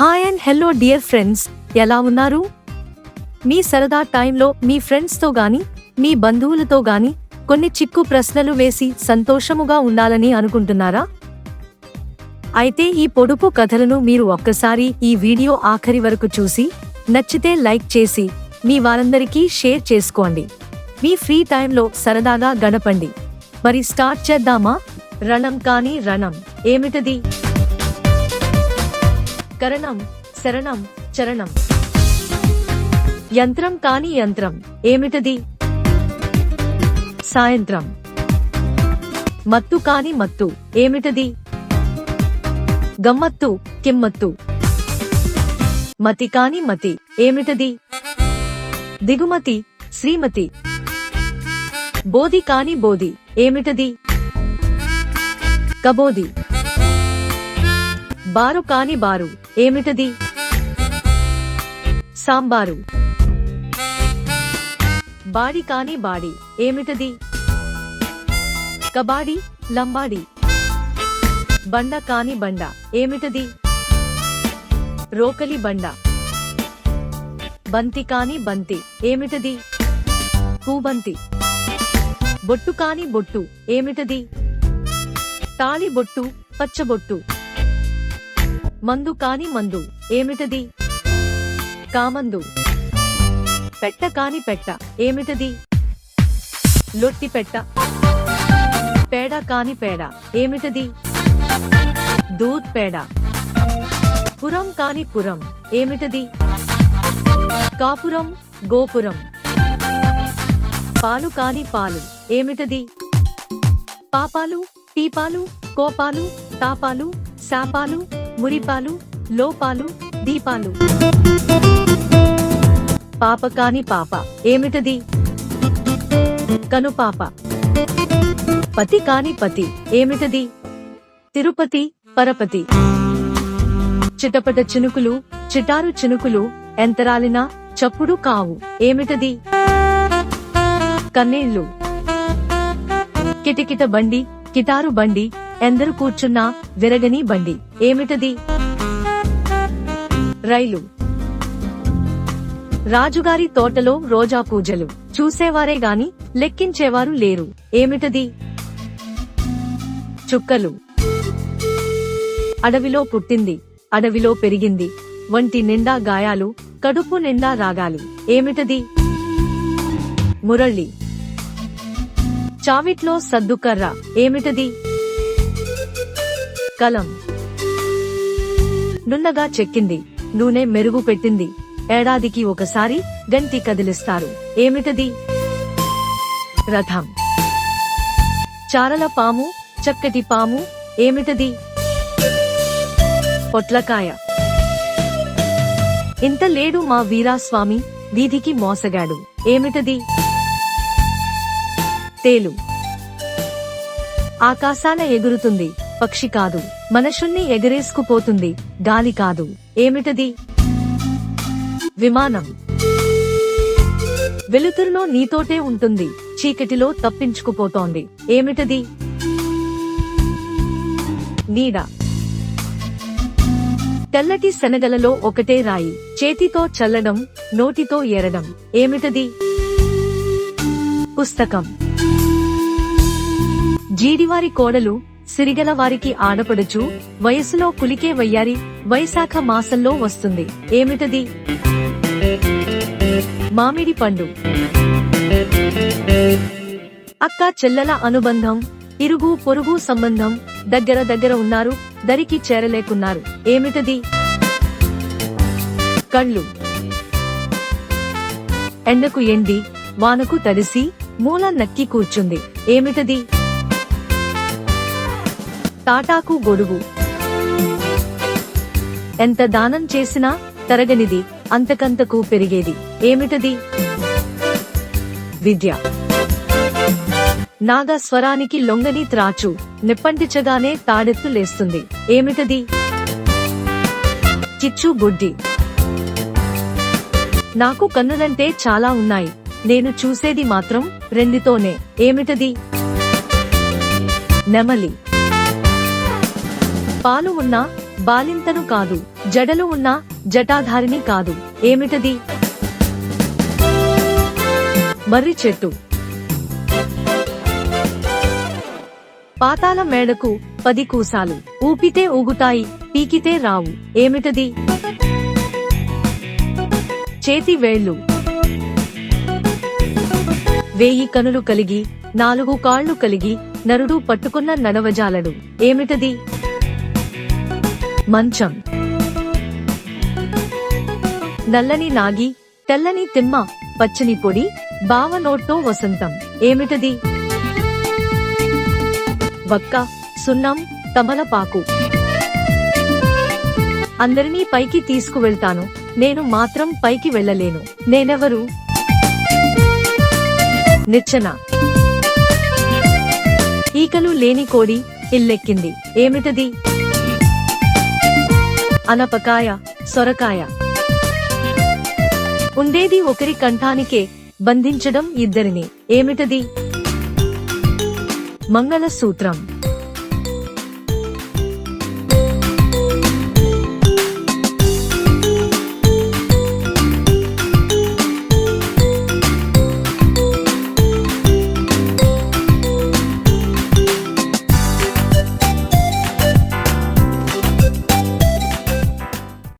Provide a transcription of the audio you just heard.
Hi and hello dear friends ఎలా ఉన్నారు? మీ సరదా టైంలో మీ ఫ్రెండ్స్తో గాని మీ బంధువులతో గాని కొన్ని చిక్కు ప్రశ్నలు వేసి సంతోషముగా ఉండాలని అనుకుంటున్నారా? అయితే ఈ పొడుపు కథలను మీరు ఒక్కసారి ఈ వీడియో ఆఖరి వరకు చూసి నచ్చితే లైక్ చేసి మీ వారందరికీ షేర్ చేసుకోండి. మీ ఫ్రీ టైంలో సరదాగా గడపండి. మరి స్టార్ట్ చేద్దామా? రణం కానీ రణం. ఏమిటది? కరణం శరణం చరణం. యంత్రం కాని యంత్రం ఏమిటది? సాయంత్రం. మత్తు కాని మత్తు ఏమిటది? గమ్మత్తు కిమ్మత్తు. మతి కాని మతి ఏమిటది? దిగుమతి శ్రీమతి. బోధి కాని బోధి ఏమిటది? కబోది బారు కాని బారు. ఏమిటది? సాంబారు. బాడి కాని బాడి. ఏమిటది? కబాడి లంబాడి. బండ కాని బండ. ఏమిటది? రోకలి బండ. బంతి కాని బంతి. ఏమిటది? పూబంతి. బొట్టు కాని బొట్టు. ఏమిటది? తాళి బొట్టు పచ్చబొట్టు మందు కాని మందు. ఏమిటది? కామందు. పెట్ట కాని పెట్ట. ఏమిటది? లొట్టి పెట్ట. పేడ కాని పేడ. ఏమిటది? దూద్ పేడ. పురం కాని పురం. ఏమిటది? కాపురం గోపురం. పాలు కాని పాలు. ఏమిటది? పాపాలు పీపాలు కోపాలు తాపాలు శాపాలు మురిపాలు లోపాలు దీపాలు. పాప కాని పాప. ఏమిటది? కనుపాప. పతి కాని పతి. ఏమిటది? తిరుపతి పరపతి. చిటపట చినుకులు చిటారు చినుకులు ఎంతరాలినా చప్పుడు కావు. ఏమిటది? కన్నేళ్ళు కిటకిట బండి కిటారు బండి ఎందరు కూర్చున్నా విరగని బండి. ఏమిటది? రైలు. రాజుగారి తోటలో రోజా పూజలు. చూసేవారే గాని లెక్కించేవారు లేరు. ఏమిటది? చుక్కలు. అడవిలో పుట్టింది. అడవిలో పెరిగింది. వంటి నిండా గాయాలు కడుపు నిండా రాగాలు. ఏమిటది? మురళి. చావిట్లో సద్దుకర్ర ఏమిటది? కలం. నున్నగా చెక్కింది. నూనె మెరుగు పెట్టింది. ఏడాదికి ఒకసారి గంటి కదిలిస్తారు. ఏమిటది? రథం. చారల పాము చక్కటి పాము ఏమిటది? పొట్లకాయ. ఇంత లేడు మా వీరాస్వామి వీధికి మోసగాడు. ఏమిటది? తేలు. ఆకాశాన ఎగురుతుంది. పక్షి కాదు. మనుషుల్ని ఎగరేసుకుపోతుంది. గాలి కాదు. ఏమిటది? విమానం. వెలుతురులో నీతోటే ఉంటుంది. చీకటిలో తప్పించుకుపోతోంది. ఏమిటది? నీడ. తెల్లటి శనగలలో ఒకటే రాయి. చేతితో చల్లడం నోటితో ఎరడం. ఏమిటది? పుస్తకం. జీడివారి కోడలు సిరిగల వారికి ఆడపడుచు వయసులో కులికే వయ్యారి వైశాఖ మాసంలో వస్తుంది. ఏమిటది? మామిడి పండు. అక్క చెల్లెల అనుబంధం ఇరుగు పొరుగు సంబంధం దగ్గర దగ్గర ఉన్నారు దరికి చేరలేకున్నారు. ఏమిటది? కళ్ళు. ఎండకు ఎండి వానకు తడిసి మూల నక్కి కూర్చుంది. ఏమిటది? తాటాకు గొడుగు. ఎంత దానం చేసినా తరగనిది అంతకంతకు పెరిగేది. ఏమిటది? విద్య. నాగా స్వరానికి లొంగని త్రాచు నిప్పంటిచగానే తాడెత్తు లేస్తుంది. ఏమిటది? చిచ్చు బుడ్డి. నాకు కన్నులంటే చాలా ఉన్నాయి. నేను చూసేది మాత్రం రెండితోనే. ఏమిటది? నెమలి. పాలు ఉన్నా బాలింతను కాదు జడలు ఉన్న జటాధారిని కాదు. ఏమిటది? మర్రి చెట్టు. పాతాల మేడకు పది కూసాలు. ఊపితే ఊగుతాయి పీకితే రావు. ఏమిటది? చేతి వేళ్ళు. వేయి కనులు కలిగి నాలుగు కాళ్ళు కలిగి నరుడు పట్టుకున్న నడవజాలడు ఏమిటది? మంచం. నల్లని నాగి తెల్లని తిమ్మ పచ్చని పొడి బావనోట్టో వసంతం. ఏమిటది? వక్క సున్నం తమలపాకు. అందరినీ పైకి తీసుకువెళ్తాను. నేను మాత్రం పైకి వెళ్ళలేను. నేనెవరు? నిచ్చెన. ఈకలు లేని కోడి ఇల్లెక్కింది. ఏమిటది? అనపకాయ సొరకాయ. ఉండేది ఒకరి కంఠానికే బంధించడం ఇద్దరిని. ఏమిటది? మంగళసూత్రం.